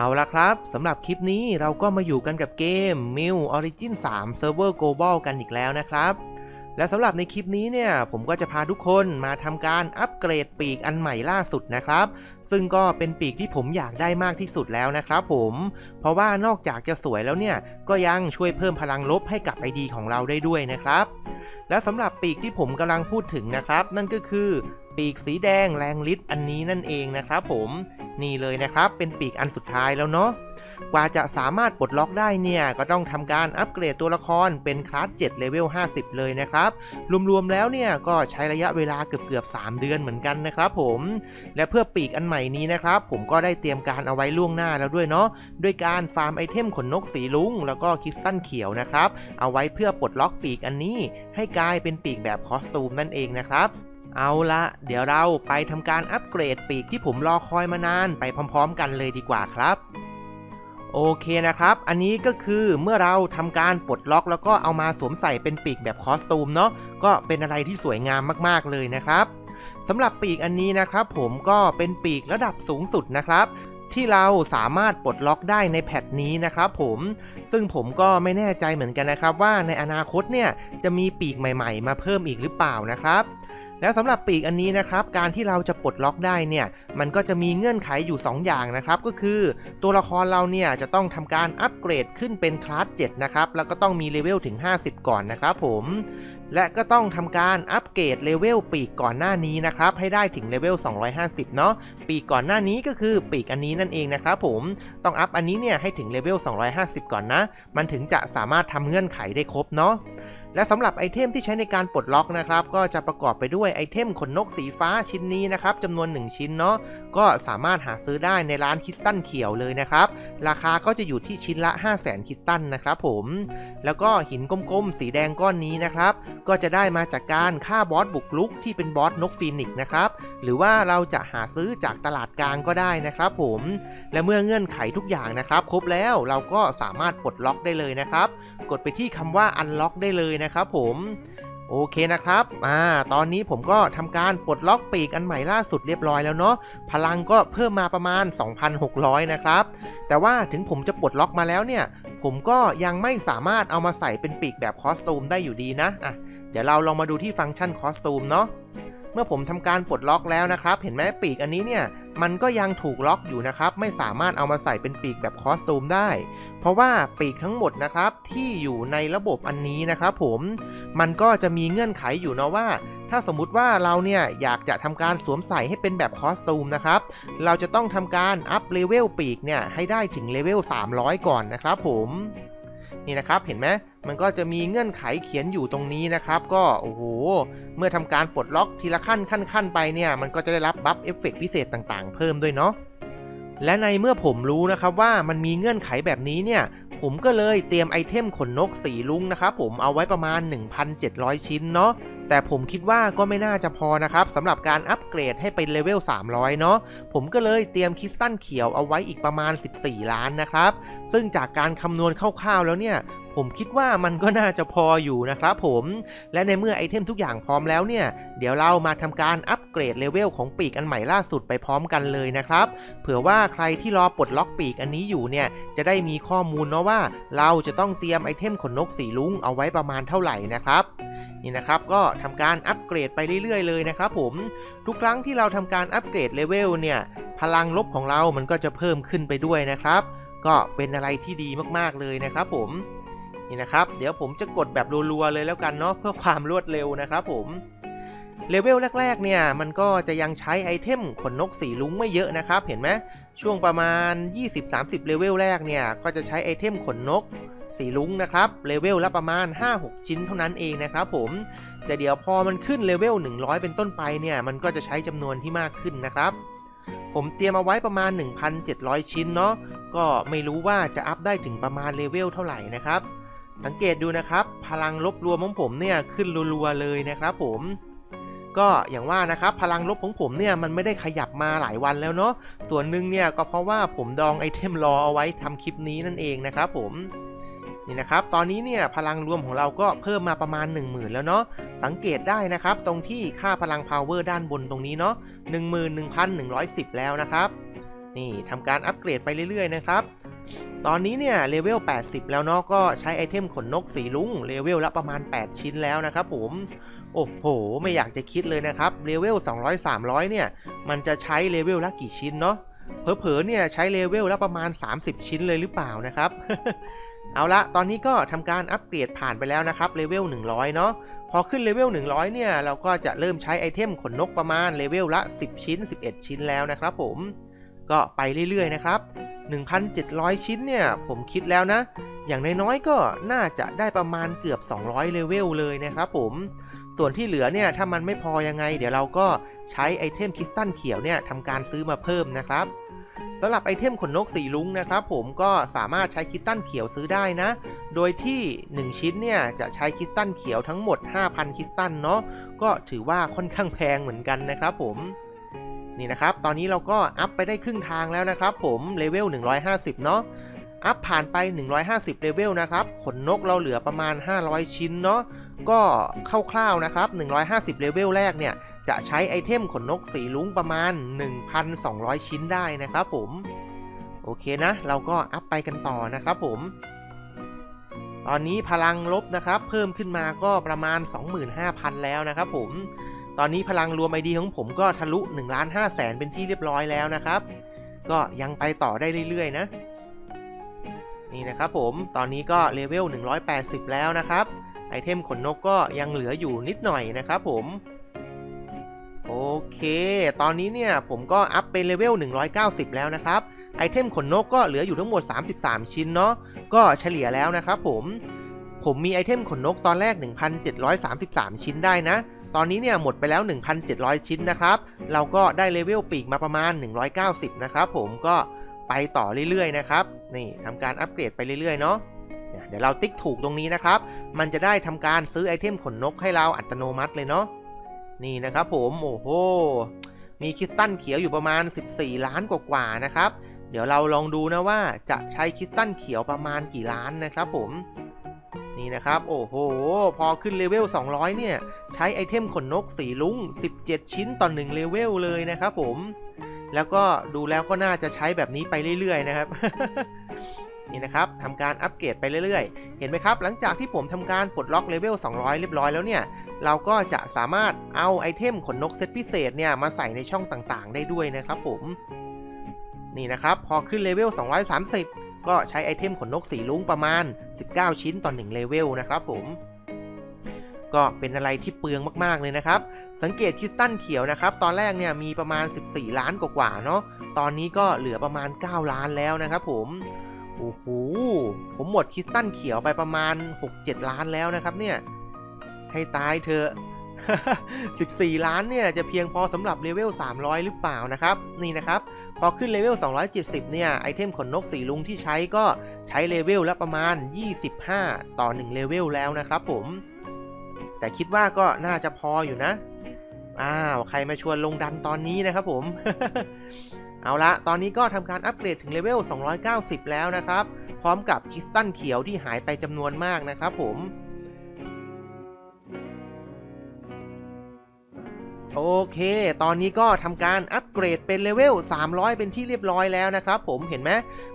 เอาละครับสำหรับคลิปนี้เราก็มาอยู่กันกับเกม m i l Origin 3 Server Global กันอีกแล้วนะครับ และสำหรับในคลิปนี้เนี่ยผมก็จะพาทุกคนมาทำการอัปเกรดปีกอันใหม่ล่าสุดนะครับ ซึ่งก็เป็นปีกที่ผมอยากได้มากที่สุดแล้วนะครับผม เพราะว่านอกจากจะสวยแล้วเนี่ยก็ยังช่วยเพิ่มพลังลบให้กับ ID ของเราได้ด้วยนะครับ และสำหรับปีกที่ผมกำลังพูดถึงนะครับ นั่นก็คือปีกสีแดงแรงฤทธิ์อันนี้นั่นเองนะครับผม นี่เลยนะครับ เป็นปีกอันสุดท้ายแล้วเนาะกว่าจะสามารถปลดล็อกได้เนี่ย ก็ต้องทำการอัปเกรดตัวละครเป็นคลาส7เลเวล50 เลยนะครับ รวมๆแล้วเนี่ย ก็ใช้ระยะเวลาเกือบๆ 3 เดือนเหมือนกันนะครับผม และเพื่อปีกอันใหม่นี้นะครับ ผมก็ได้เตรียมการเอาไว้ล่วงหน้าแล้วด้วยเนาะด้วยการฟาร์มไอเทมขนนกสีลุง แล้วก็คริสตัลเขียวนะครับ เอาไว้เพื่อปลดล็อกปีกอันนี้ ให้กลายเป็นปีกแบบคอสตูมนั่นเองนะครับ เอาละเดี๋ยวเราไปทำการอัปเกรดปีกที่ผมรอคอยมานานไปพร้อมๆ กันเลยดีกว่าครับ โอเคนะครับ อันนี้ก็คือเมื่อเราทำการปลดล็อกแล้วก็เอามาสวมใส่เป็นปีกแบบคอสตูมเนาะก็เป็นอะไรที่สวยงามมากๆเลยนะครับสำหรับปีกอันนี้นะครับ ผมก็เป็นปีกระดับสูงสุดนะครับที่เราสามารถปลดล็อกได้ในแพทนี้นะครับผม ซึ่งผมก็ไม่แน่ใจเหมือนกันนะครับว่าในอนาคตเนี่ยจะมีปีกใหม่ ๆ มาเพิ่มอีกหรือเปล่านะครับ แล้วสำหรับปีกอันนี้นะครับการที่เราจะปลดล็อกได้เนี่ยมันก็จะมีเงื่อนไขอยู่ 2 อย่างนะครับก็คือตัวละครเราเนี่ยจะต้องทำการอัปเกรดขึ้นเป็นคลาส7นะครับแล้วก็ต้องมีเลเวลถึง 50 ก่อนนะครับผมและก็ต้องทำการอัปเกรดเลเวลปีกก่อนหน้านี้นะครับให้ได้ถึงเลเวล 250 เนาะปีกก่อนหน้านี้ก็คือปีกอันนี้นั่นเองนะครับผมต้องอัพอันนี้เนี่ยให้ถึงเลเวล 250 ก่อนนะ มันถึงจะสามารถทำเงื่อนไขได้ครบเนาะ และสำหรับไอเทมที่ใช้ในการปลดล็อกนะครับก็จะประกอบไปด้วยไอเทมขนนกสีฟ้าชิ้นนี้นะครับจำนวน 1 ชิ้นเนาะก็สามารถหาซื้อได้ในร้านคิสตันเขียวเลยนะครับ ราคาก็จะอยู่ที่ชิ้นละ 5 0 0 0 0 0คิสตันนะครับผมแล้วก็หินกลมๆ สีแดงก้อนนี้นะครับก็จะได้มาจากการฆ่าบอสบุกลุกที่เป็นบอสนกฟีนิกนะครับหรือว่าเราจะหาซื้อจากตลาดกลางก็ได้นะครับผมและเมื่อเงื่อนไขทุกอย่างนะครับ ครบแล้วเราก็สามารถปลดล็อกได้เลยนะครับ กดไปที่คำว่า unlock ได้เลยนะครับผมโอเคนะครับ อ่า ตอนนี้ผมก็ทำการปลดล็อกปีกอันใหม่ล่าสุดเรียบร้อยแล้วเนาะ พลังก็เพิ่มมาประมาณ 2,600 นะครับ แต่ว่าถึงผมจะปลดล็อกมาแล้วเนี่ย ผมก็ยังไม่สามารถเอามาใส่เป็นปีกแบบคอสตูมได้อยู่ดีนะ อะ เดี๋ยวเราลองมาดูที่ฟังก์ชันคอสตูมเนาะ เมื่อผมทำการปลดล็อกแล้วนะครับ เห็นไหมปีกอันนี้เนี่ย มันก็ยังถูกล็อกอยู่นะครับ ไม่สามารถเอามาใส่เป็นปีกแบบคอสตูมได้ เพราะว่าปีกทั้งหมดนะครับที่อยู่ในระบบอันนี้นะครับผมมันก็จะมีเงื่อนไขอยู่เนาะว่า ถ้าสมมุติว่าเราเนี่ยอยากจะทำการสวมใส่ให้เป็นแบบคอสตูมนะครับเราจะต้องทำการอัพเลเวลปีกเนี่ยให้ได้ถึงเลเวล300 ก่อนนะครับผม นี่นะครับเห็นไหมมันก็จะมีเงื่อนไขเขียนอยู่ตรงนี้นะครับ ก็โอ้โหเมื่อทำการปลดล็อกทีละขั้นขั้นขั้นไปเนี่ยมันก็จะได้รับบัฟเอฟเฟกต์พิเศษต่างๆ เพิ่มด้วยเนาะและในเมื่อผมรู้นะครับว่ามันมีเงื่อนไขแบบนี้เนี่ยผมก็เลยเตรียมไอเทมขนนกสีลุงนะครับผมเอาไว้ประมาณ 1,700 ชิ้นเนาะ แต่ผมคิดว่าก็ไม่น่าจะพอนะครับสำหรับการอัปเกรดให้เป็นเลเวล 300 เนาะผมก็เลยเตรียมคริสตัลเขียวเอาไว้อีกประมาณ 14 ล้านนะครับ ซึ่งจากการคำนวณคร่าวๆแล้วเนี่ย ผมคิดว่ามันก็น่าจะพออยู่นะครับผม และในเมื่อไอเทมทุกอย่างพร้อมแล้วเนี่ย เดี๋ยวเรามาทำการอัปเกรดเลเวลของปีกอันใหม่ล่าสุดไปพร้อมกันเลยนะครับ เผื่อว่าใครที่รอปลดล็อกปีกอันนี้อยู่เนี่ย จะได้มีข้อมูลเนาะว่า เราจะต้องเตรียมไอเทมขนนกสีลุงเอาไว้ประมาณเท่าไหร่นะครับนี่นะครับก็ทำการอัปเกรดไปเรื่อยๆเลยนะครับผมทุกครั้งที่เราทำการอัปเกรดเลเวลเนี่ยพลังลบของเรามันก็จะเพิ่มขึ้นไปด้วยนะครับ ก็เป็นอะไรที่ดีมากๆเลยนะครับผม นี่นะครับ เดี๋ยวผมจะกดแบบรัวๆเลยแล้วกันเนาะเพื่อความรวดเร็วนะครับผมเลเวลแรกๆเนี่ยมันก็จะยังใช้ไอเทมขนนกสีลุงไม่เยอะนะครับเห็นไหมช่วงประมาณ 20-30 เลเวลแรกเนี่ยก็จะใช้ไอเทมขนนกสีลุงนะครับเลเวลละประมาณ 5-6 ชิ้นเท่านั้นเองนะครับผมแต่เดี๋ยวพอมันขึ้นเลเวล100 เป็นต้นไปเนี่ยมันก็จะใช้จำนวนที่มากขึ้นนะครับผมเตรียมเอาไว้ประมาณ 1,700 ชิ้นเนาะก็ไม่รู้ว่าจะอัพได้ถึงประมาณเลเวลเท่าไหร่นะครับ สังเกตดูนะครับ พลังลบรวมของผมเนี่ยขึ้นรัวๆเลยนะครับผมก็อย่างว่านะครับพลังลบของผมเนี่ยมันไม่ได้ขยับมาหลายวันแล้วเนาะส่วนหนึ่งเนี่ยก็เพราะว่าผมดองไอเทมรอเอาไว้ทำคลิปนี้นั่นเองนะครับผมนี่นะครับตอนนี้เนี่ยพลังรวมของเราก็เพิ่มมาประมาณ 10,000 แล้วเนาะสังเกตได้นะครับตรงที่ค่าพลังพาวเวอร์ด้านบนตรงนี้เนาะ11,110 แล้วนะครับ นี่ทำการอัปเกรดไปเรื่อยๆนะครับ ตอนนี้เนี่ยเลเวล 80 แล้วเนาะก็ใช้ไอเทมขนนกสีลุงเลเวลละประมาณ 8 ชิ้นแล้วนะครับผมโอ้โห ไม่อยากจะคิดเลยนะครับเลเวล 200 300 เนี่ย มันจะใช้เลเวลละกี่ชิ้นเนาะเผลอๆเนี่ยใช้เลเวลละประมาณ 30 ชิ้นเลยหรือเปล่านะครับเอาละตอนนี้ก็ทำการอัปเกรดผ่านไปแล้วนะครับเลเวล 100 เนาะพอขึ้นเลเวล 100 เนี่ย เราก็จะเริ่มใช้ไอเทมขนนกประมาณเลเวลละ 10 ชิ้น 11 ชิ้นแล้วนะครับผม ก็ไปเรื่อยๆนะครับ 1,700 ชิ้นเนี่ย ผมคิดแล้วนะ อย่างน้อยๆก็น่าจะได้ประมาณเกือบ 200 เลเวลเลยนะครับผม ส่วนที่เหลือเนี่ย ถ้ามันไม่พอยังไง เดี๋ยวเราก็ใช้ไอเทมคริสตัลเขียวเนี่ยทำการซื้อมาเพิ่มนะครับสำหรับไอเทมขนนกสีลุงนะครับผมก็สามารถใช้คริสตัลเขียวซื้อได้นะ โดยที่ 1 ชิ้นเนี่ยจะใช้คริสตัลเขียวทั้งหมด 5,000คริสตัลเนาะก็ถือว่าค่อนข้างแพงเหมือนกันนะครับผม นี่นะครับ ตอนนี้เราก็อัพไปได้ครึ่งทางแล้วนะครับ ผมเลเวล 150 เนาะอัพผ่านไป 150 เลเวลนะครับ ขนนกเราเหลือประมาณ 500 ชิ้นเนาะ ก็คร่าวๆนะครับ 150 เลเวลแรกเนี่ย จะใช้ไอเทมขนนกสีลุ้งประมาณ 1,200 ชิ้นได้นะครับผม โอเคนะ เราก็อัพไปกันต่อนะครับผม ตอนนี้พลังลบนะครับ เพิ่มขึ้นมาก็ประมาณ 25,000 แล้วนะครับผม ตอนนี้พลังรวม ID ของผมก็ทะลุ1ล้าน5แสนเป็นที่เรียบร้อยแล้วนะครับ ก็ยังไปต่อได้เรื่อยๆนะ นี่นะครับผม ตอนนี้ก็เลเวล 180 แล้วนะครับ ไอเทมขนนกก็ยังเหลืออยู่นิดหน่อยนะครับผม โอเค ตอนนี้เนี่ยผมก็อัพเป็นเลเวล 190 แล้วนะครับไอเทมขนนกก็เหลืออยู่ทั้งหมด 33 ชิ้นเนาะ ก็เฉลี่ยแล้วนะครับผม ผมมีไอเทมขนนกตอนแรก 1,733 ชิ้นได้นะ ตอนนี้เนี่ยหมดไปแล้ว 1,700 ชิ้นนะครับ เราก็ได้เลเวลปีกมาประมาณ 190 นะครับผมก็ไปต่อเรื่อยๆนะครับ นี่ทำการอัปเกรดไปเรื่อยๆเนาะเดี๋ยวเราติ๊กถูกตรงนี้นะครับ มันจะได้ทำการซื้อไอเทมขนนกให้เราอัตโนมัติเลยเนาะ นี่นะครับผมโอ้โห มีคริสตัลเขียวอยู่ประมาณ 14 ล้านกว่าๆนะครับ เดี๋ยวเราลองดูนะว่าจะใช้คริสตัลเขียวประมาณกี่ล้านนะครับผม นี่นะครับ โอ้โห พอขึ้นเลเวล 200 เนี่ย ใช้ไอเทมขนนกสีลุ้ง 17 ชิ้นต่อ1เลเวลเลยนะครับผม แล้วก็ดูแล้วก็น่าจะใช้แบบนี้ไปเรื่อย ๆ นะครับนี่นะครับทำการอัปเกรดไปเรื่อยๆ เห็นไหมครับ หลังจากที่ผมทำการปลดล็อกเลเวล 200 เรียบร้อยแล้วเนี่ย เราก็จะสามารถเอาไอเทมขนนกเซตพิเศษเนี่ยมาใส่ในช่องต่างๆ ได้ด้วยนะครับผม นี่นะครับ พอขึ้นเลเวล 230 ก็ใช้ไอเทมขนนกสีลุ้งประมาณ 19 ชิ้นต่อ1เลเวลนะครับผมก็เป็นอะไรที่เปลืองมากๆเลยนะครับ สังเกตคริสตัลเขียวนะครับ ตอนแรกเนี่ยมีประมาณ 14 ล้านกว่าๆเนาะ ตอนนี้ก็เหลือประมาณ 9 ล้านแล้วนะครับผม โอ้โห ผมหมดคริสตัลเขียวไปประมาณ 6-7 ล้านแล้วนะครับเนี่ย ให้ตายเถอะ 14 ล้านเนี่ยจะเพียงพอสำหรับเลเวล 300 หรือเปล่านะครับ นี่นะครับ พอขึ้นเลเวล 270 เนี่ย ไอเทมขนนกสีลุงที่ใช้ก็ใช้เลเวลละประมาณ 25 ต่อ 1 เลเวลแล้วนะครับผม แต่คิดว่าก็น่าจะพออยู่นะ อ้าว ใครมาชวนลงดันตอนนี้นะครับผม เอาละ ตอนนี้ก็ทำการอัปเกรดถึงเลเวล 290 แล้วนะครับ พร้อมกับคิสตัลเขียวที่หายไปจำนวนมากนะครับผม โอเค ตอนนี้ก็ทำการอัปเกรดเป็นเลเวล 300 เป็นที่เรียบร้อยแล้วนะครับผมเห็นไหม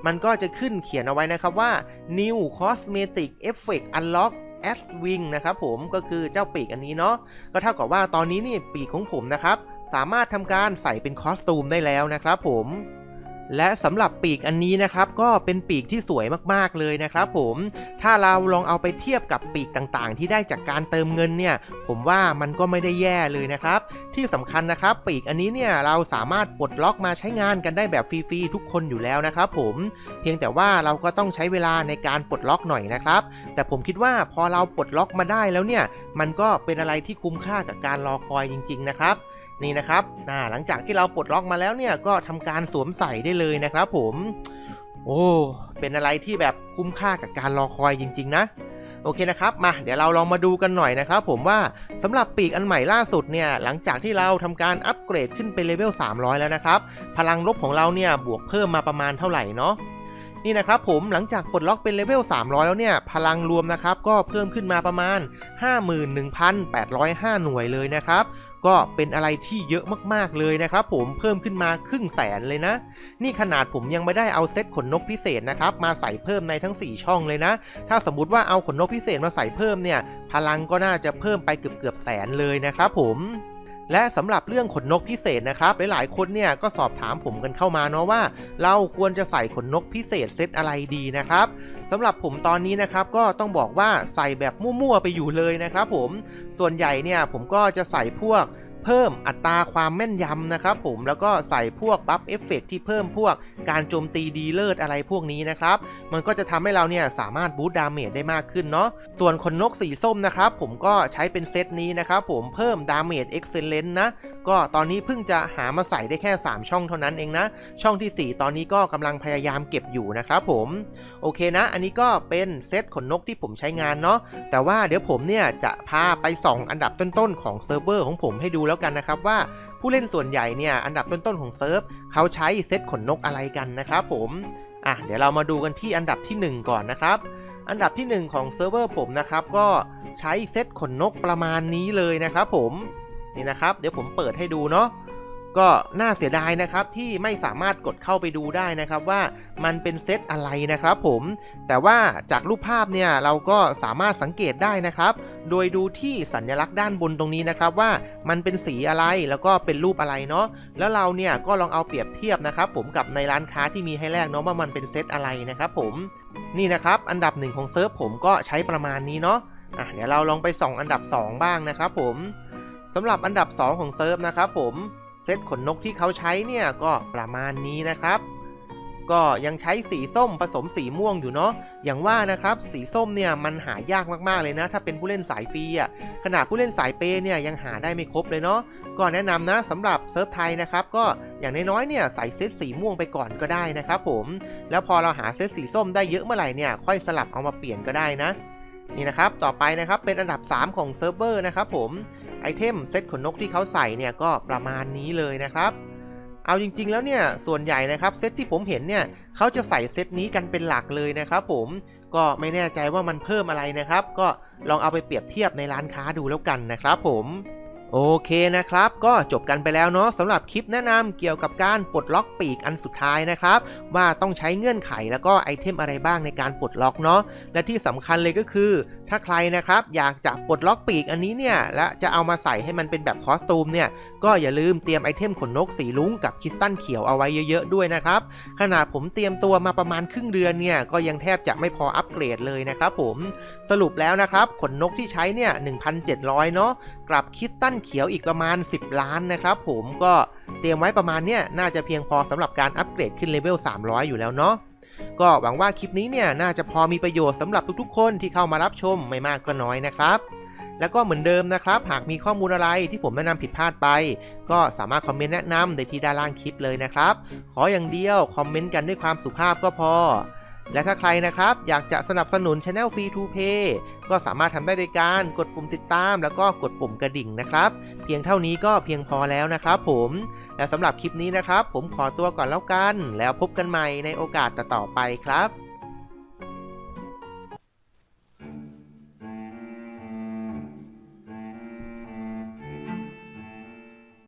มันก็จะขึ้นเขียนเอาไว้นะครับว่า New Cosmetic Effect Unlock as Wing นะครับผมก็คือเจ้าปีกอันนี้เนาะก็เท่ากับว่าตอนนี้นี่ปีกของผมนะครับ สามารถทำการใส่เป็นคอสตูมได้แล้วนะครับผม และสำหรับปีกอันนี้นะครับก็เป็นปีกที่สวยมากๆเลยนะครับผมถ้าเราลองเอาไปเทียบกับปีกต่างๆ ที่ได้จากการเติมเงินเนี่ยผมว่ามันก็ไม่ได้แย่เลยนะครับ ที่สำคัญนะครับปีกอันนี้เนี่ยเราสามารถปลดล็อกมาใช้งานกันได้แบบฟรีๆทุกคนอยู่แล้วนะครับผมเพียงแต่ว่าเราก็ต้องใช้เวลาในการปลดล็อกหน่อยนะครับ แต่ผมคิดว่าพอเราปลดล็อกมาได้แล้วเนี่ยมันก็เป็นอะไรที่คุ้มค่ากับการรอคอยจริง ๆ นะครับ นี่นะครับหลังจากที่เราปลดล็อกมาแล้วเนี่ยก็ทำการสวมใส่ได้เลยนะครับผมโอ้เป็นอะไรที่แบบคุ้มค่ากับการรอคอยจริง ๆ นะโอเคนะครับ มาเดี๋ยวเราลองมาดูกันหน่อยนะครับผมว่าสำหรับปีกอันใหม่ล่าสุดเนี่ยหลังจากที่เราทำการอัปเกรดขึ้นเป็นเลเวล 300 แล้วนะครับ พลังลบของเราเนี่ยบวกเพิ่มมาประมาณเท่าไหร่เนาะนี่นะครับผมหลังจากปลดล็อกเป็นเลเวล 300 แล้วเนี่ยพลังรวมนะครับก็เพิ่มขึ้นมาประมาณ 51,805 หน่วยเลยนะครับ ก็เป็นอะไรที่เยอะมากๆเลยนะครับผมเพิ่มขึ้นมาครึ่งแสนเลยนะ นี่ขนาดผมยังไม่ได้เอาเซตขนนกพิเศษนะครับมาใส่เพิ่มในทั้ง 4 ช่องเลยนะ ถ้าสมมติว่าเอาขนนกพิเศษมาใส่เพิ่มเนี่ยพลังก็น่าจะเพิ่มไปเกือบเกือบแสนเลยนะครับผม และสำหรับเรื่องขนนกพิเศษนะครับ หลายๆ คนเนี่ยก็สอบถามผมกันเข้ามาเนาะว่า เราควรจะใส่ขนนกพิเศษเซตอะไรดีนะครับสำหรับผมตอนนี้นะครับก็ต้องบอกว่าใส่แบบมั่วๆไปอยู่เลยนะครับผมส่วนใหญ่เนี่ยผมก็จะใส่พวก เพิ่มอัตราความแม่นยำนะครับผมแล้วก็ใส่พวกบัฟเอฟเฟกที่เพิ่มพวกการโจมตีดีเลิศอะไรพวกนี้นะครับมันก็จะทำให้เราเนี่ยสามารถบูตดาเมจได้มากขึ้นเนาะส่วนขนนกสีส้มนะครับผมก็ใช้เป็นเซตนี้นะครับผมเพิ่มดาเมจเอ็กเซเลนต์นะ ก็ตอนนี้เพิ่งจะหามาใส่ได้แค่ 3 ช่องเท่านั้นเองนะ ช่องที่ 4 ตอนนี้ก็กำลังพยายามเก็บอยู่นะครับผม โอเคนะ อันนี้ก็เป็นเซตขนนกที่ผมใช้งานเนาะ แต่ว่าเดี๋ยวผมเนี่ยจะพาไปส่องอันดับต้นๆของเซิร์ฟเวอร์ของผมให้ดูแล้วกันนะครับว่าผู้เล่นส่วนใหญ่เนี่ยอันดับต้นๆของเซิร์ฟเขาใช้เซตขนนกอะไรกันนะครับผมอะเดี๋ยวเรามาดูกันที่อันดับที่ 1 ก่อนนะครับอันดับที่ 1 ของเซิร์ฟเวอร์ผมนะครับก็ใช้เซตขนนกประมาณนี้เลยนะครับผม นี่นะครับ เดี๋ยวผมเปิดให้ดูเนาะก็น่าเสียดายนะครับที่ไม่สามารถกดเข้าไปดูได้นะครับว่ามันเป็นเซตอะไรนะครับผม แต่ว่าจากรูปภาพเนี่ยเราก็สามารถสังเกตได้นะครับ โดยดูที่สัญลักษณ์ด้านบนตรงนี้นะครับว่ามันเป็นสีอะไรแล้วก็เป็นรูปอะไรเนาะแล้วเราเนี่ยก็ลองเอาเปรียบเทียบนะครับ ผมกับในร้านค้าที่มีให้แลกเนาะว่ามันเป็นเซตอะไรนะครับผมนี่นะครับอันดับหนึ่งของเซิร์ฟผมก็ใช้ประมาณนี้เนาะอะเดี๋ยวเราลองไปส่องอันดับ 2 บ้างนะครับผม สำหรับอันดับ 2 ของเซิร์ฟนะครับผม เซตขนนกที่เขาใช้เนี่ยก็ประมาณนี้นะครับ ก็ยังใช้สีส้มผสมสีม่วงอยู่เนาะอย่างว่านะครับสีส้มเนี่ยมันหายากมากๆเลยนะ ถ้าเป็นผู้เล่นสายฟรีอะขนาดผู้เล่นสายเปเนี่ยยังหาได้ไม่ครบเลยเนาะก็แนะนำนะสำหรับเซิร์ฟไทยนะครับก็อย่างน้อยๆเนี่ยใส่เซตสีม่วงไปก่อนก็ได้นะครับผมแล้วพอเราหาเซตสีส้มได้เยอะเมื่อไหร่เนี่ยค่อยสลับเอามาเปลี่ยนก็ได้นะนี่นะครับต่อไปนะครับเป็นอันดับ 3 ของเซิร์ฟเวอร์นะครับผม ไอเทมเซตขนนกที่เขาใส่เนี่ยก็ประมาณนี้เลยนะครับ เอาจริง ๆ แล้วเนี่ยส่วนใหญ่นะครับเซตที่ผมเห็นเนี่ยเขาจะใส่เซตนี้กันเป็นหลักเลยนะครับผมก็ไม่แน่ใจว่ามันเพิ่มอะไรนะครับ ก็ลองเอาไปเปรียบเทียบในร้านค้าดูแล้วกันนะครับผม โอเคนะครับ ก็จบกันไปแล้วเนาะสำหรับคลิปแนะนำเกี่ยวกับการปลดล็อกปีกอันสุดท้ายนะครับ ว่าต้องใช้เงื่อนไขแล้วก็ไอเทมอะไรบ้างในการปลดล็อกเนาะและที่สำคัญเลยก็คือ ถ้าใครนะครับอยากจะปลดล็อกปีกอันนี้เนี่ยและจะเอามาใส่ให้มันเป็นแบบคอสตูมเนี่ยก็อย่าลืมเตรียมไอเทมขนนกสีลุ้งกับคริสตัลเขียวเอาไว้เยอะๆด้วยนะครับขนาดผมเตรียมตัวมาประมาณครึ่งเดือนเนี่ยก็ยังแทบจะไม่พออัปเกรดเลยนะครับผมสรุปแล้วนะครับขนนกที่ใช้เนี่ย1,700เนาะกลับคริสตัลเขียวอีกประมาณ 10 ล้านนะครับผมก็เตรียมไว้ประมาณเนี้ยน่าจะเพียงพอสำหรับการอัปเกรดขึ้นเลเวล 300 อยู่แล้วเนาะก็หวังว่าคลิปนี้เนี่ยน่าจะพอมีประโยชน์สำหรับทุกๆ คนที่เข้ามารับชมไม่มากก็น้อยนะครับแล้วก็เหมือนเดิมนะครับ หากมีข้อมูลอะไรที่ผมแนะนำผิดพลาดไป ก็สามารถคอมเมนต์แนะนำในที่ด้านล่างคลิปเลยนะครับ ขออย่างเดียวคอมเมนต์กันด้วยความสุภาพก็พอ และถ้าใครนะครับอยากจะสนับสนุน Channel Free to Pay ก็สามารถทำได้โดยการกดปุ่มติดตาม แล้วก็กดปุ่มกระดิ่งนะครับ เพียงเท่านี้ก็เพียงพอแล้วนะครับผมและสำหรับคลิปนี้นะครับ ผมขอตัวก่อนแล้วกัน แล้วพบกันใหม่ในโอกาสต่อๆไปครับ